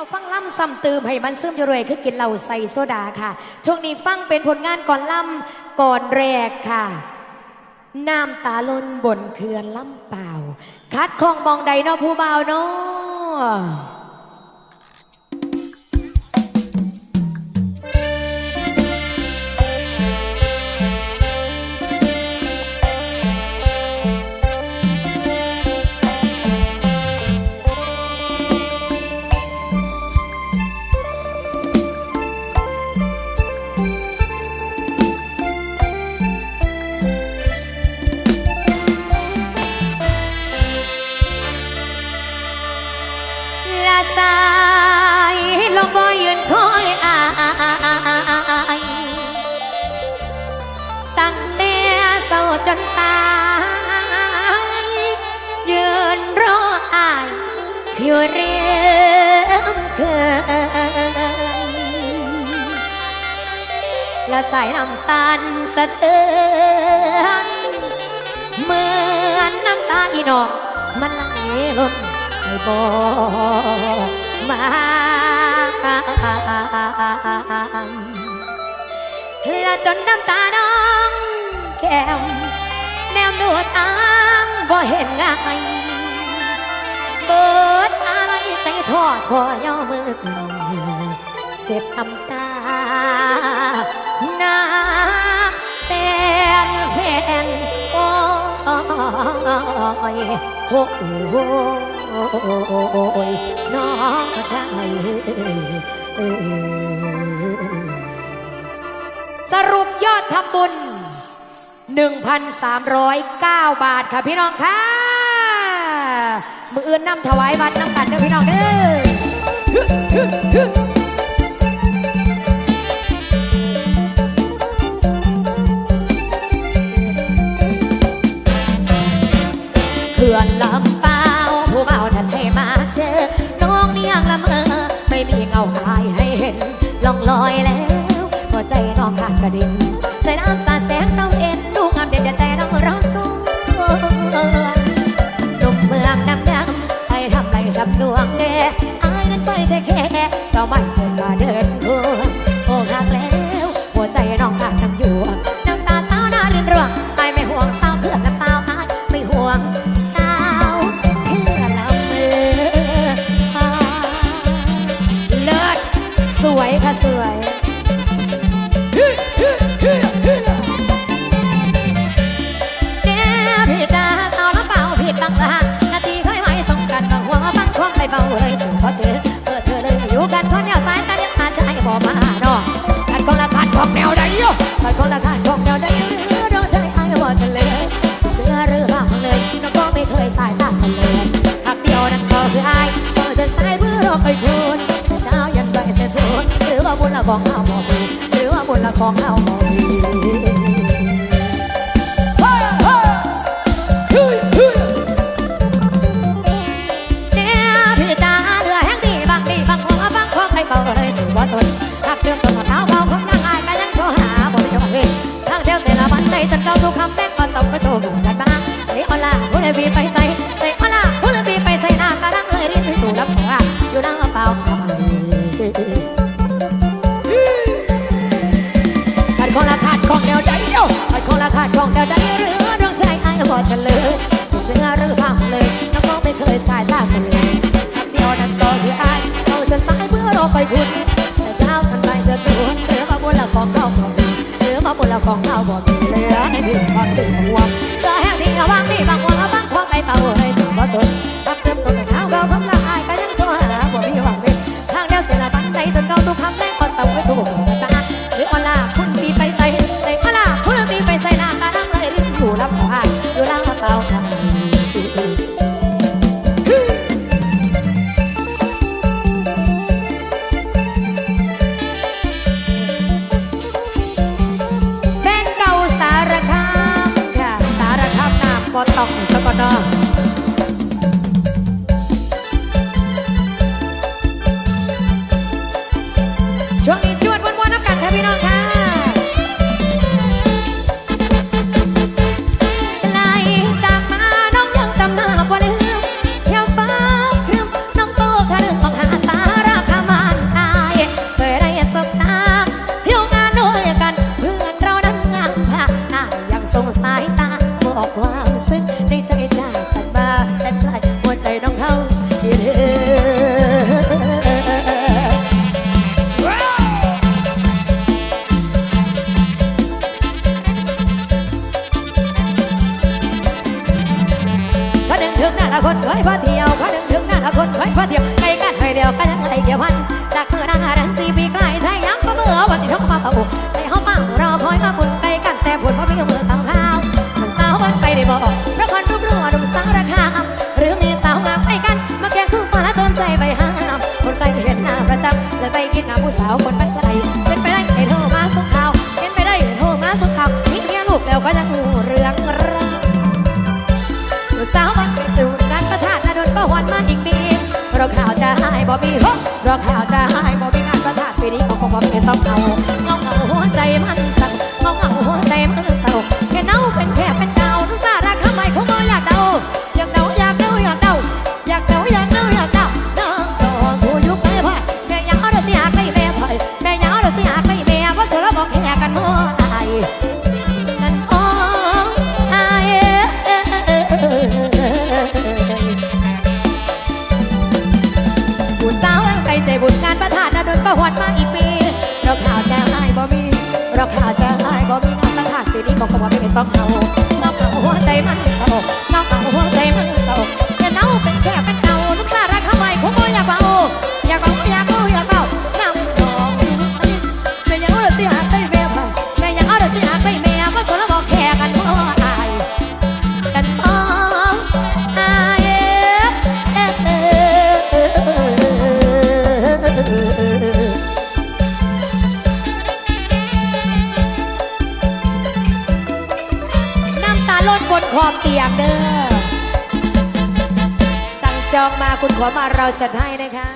วฟังล่ำซ้ำตืมให้มันซึมอยู่เรื่อยคือกินเหล้าใส่โซดาค่ะ ช่วงนี้ฟังเป็นผลงานก่อนล่ำก่อนแรกค่ะน้ำตาล้นบนเขื่อนล่ำเปล่าคัดของบองใดนอผู้บ่าเนาะ คอยอายตั้งแต่เศร้าจนตายยืนรออายอยู่เรียงเกินและสายน้ำตาลสะเทือนเหมือนน้ำตาอีนองมันไหลล้นให้บอก มาและจนน้ำตาน้องแก้มแนมดูตางบ่เห็นไงเบิดอะไรใจทอดคอย่อมือขึ้นเสียบน้ำตาหน้าแตนแฟนโอ้ยโอ้ ยน้องชายสรุปยอดทำบุญ 1,309 บาทค่ะพี่น้องค่ะมืออื่นนำถวายวัดน้ำกันเด้อพี่น้องเด้อ กระดิ่งใส่น้ เบาเลยสู่พอเจอเออเธอเลยอยู่กันคนเดียวสายกันยังหาใจบ่มาดอกกันคนละขาดของแนวใดโยกันคนละขาดของแนวใดหรือเราใจไอ้บ่กันเลยเรือเรือบางเลยน้องก็ไม่เคยสายตาเสลยหักเดียวนั้นก็คือไอ้ก็จะสายเพื่อเราไปคุณเช้ายันไปเสียสูญหรือว่าบุญละของเอาบ่มีหรือว่าบุญละของเอาบ่มีเแล้วของเขาบ่มีเหลือให้ถึงความถึงหัวเหลือแห้งที่เอาวางที่บางหัวบางของไอ้เต่าให้สุขบ่สนปักเติมตัวในเท้าเราคำละอายก็ยังโทรหาบ่มีหวังเลยทางเดียวเสียละบันใจจนเก่าทุกคำแรงคนเต่าไม่ถูกามน้ำบ่ต้องสกนอช่วงนี้จวนวนๆน้ำกันค่ะพี่น้องค่ะ คนเคยพาเทียวพาดึงถึงน่นคนคยพาเทียวไกลกันไปเดียวกันไกลเดียวพันจากเมื่อนั้นนั้นสีปีกลใช่ยัก็เมื่อวันที่ท้องฟ้าตะบุาวคนมันก็ไเป็นไปได้ไอ้เธอมาสุขข่าวเป็นไปได้ให้เธอมาสุขข่าวมีเมียลูกแล้วก็จะรู้เรื่องราวสาวมันเป็นจูนกานประทานนะดนก็หวนมาอีกมีรอข่าวจะหายบ่มีรอข่าวจะหายบ่มีงานประทานปีนี้ก็คงบ่มีสองเอา แหวนมาอีกปีเราข่าวจะหายบ่มีเราข่าวจะหายบ่มีน้ำตาขาดสีนี้บอกว่าเป็นสองเขา บนขอบเตียงเด้อ สั่งจองมาคุณขอมาเราจัดให้นะคะ